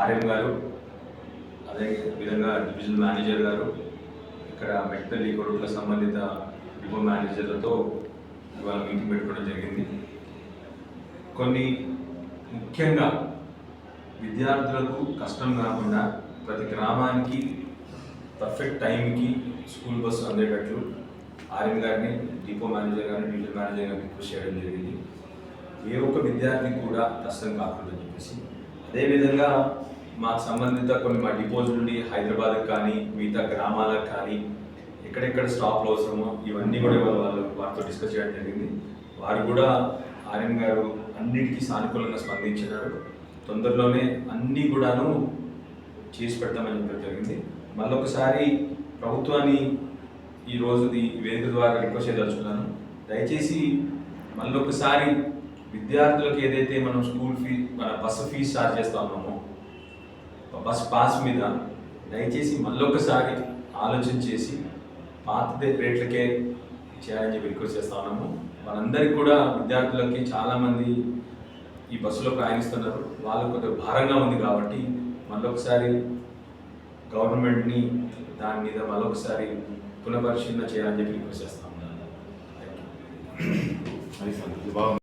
RM గారు అదే విధంగా డివిజన్ మేనేజర్ గారు ఇక్కడ మెట్పల్లి కొడుకుల సంబంధిత డిపో మేనేజర్లతో ఇవాళ మీటింగ్ పెట్టుకోవడం జరిగింది. కొన్ని ముఖ్యంగా విద్యార్థులకు కష్టం కాకుండా ప్రతి గ్రామానికి పర్ఫెక్ట్ టైంకి స్కూల్ బస్సు అందేటట్లు ఆర్ఎం గారిని డిపో మేనేజర్ గారిని డివిజన్ మేనేజర్ గారిని కృషి చేయడం జరిగింది. ఏ ఒక్క విద్యార్థికి కూడా కష్టం కాకుండా చెప్పేసి అదేవిధంగా మాకు సంబంధిత కొన్ని మా డిపోజ్ నుండి హైదరాబాద్కి కానీ మిగతా గ్రామాలకు కానీ ఎక్కడెక్కడ స్టాప్లు అవసరమో ఇవన్నీ కూడా ఇవాళ వాళ్ళు వారితో డిస్కస్ చేయడం జరిగింది. వారు కూడా ఆర్ఎం గారు అన్నిటికీ సానుకూలంగా స్పందించినారు. తొందరలోనే అన్నీ కూడాను చేసి పెడతామని చెప్పడం జరిగింది. మళ్ళొకసారి ప్రభుత్వాన్ని ఈ రోజు ఈ వేదిక ద్వారా రిక్వెస్ట్ చేయదలుచుకున్నాను. దయచేసి మళ్ళొకసారి విద్యార్థులకు ఏదైతే మనం స్కూల్ ఫీ మన బస్సు ఫీజు చార్జ్ చేస్తా ఉన్నామో బస్ పాస్ మీద దయచేసి మళ్ళొకసారి ఆలోచన చేసి పాత రేట్లకే చేయాలని చెప్పి రిక్వెస్ట్ చేస్తా ఉన్నాము. మనందరికి కూడా విద్యార్థులకి చాలామంది ఈ బస్సులో ప్రయాణిస్తున్నారు. వాళ్ళకు కొంచెం భారంగా ఉంది కాబట్టి మళ్ళొకసారి గవర్నమెంట్ని దాని మీద మళ్ళొకసారి పునఃపరిశీలన చేయాలని చెప్పి రిక్వెస్ట్ చేస్తా ఉన్నాను.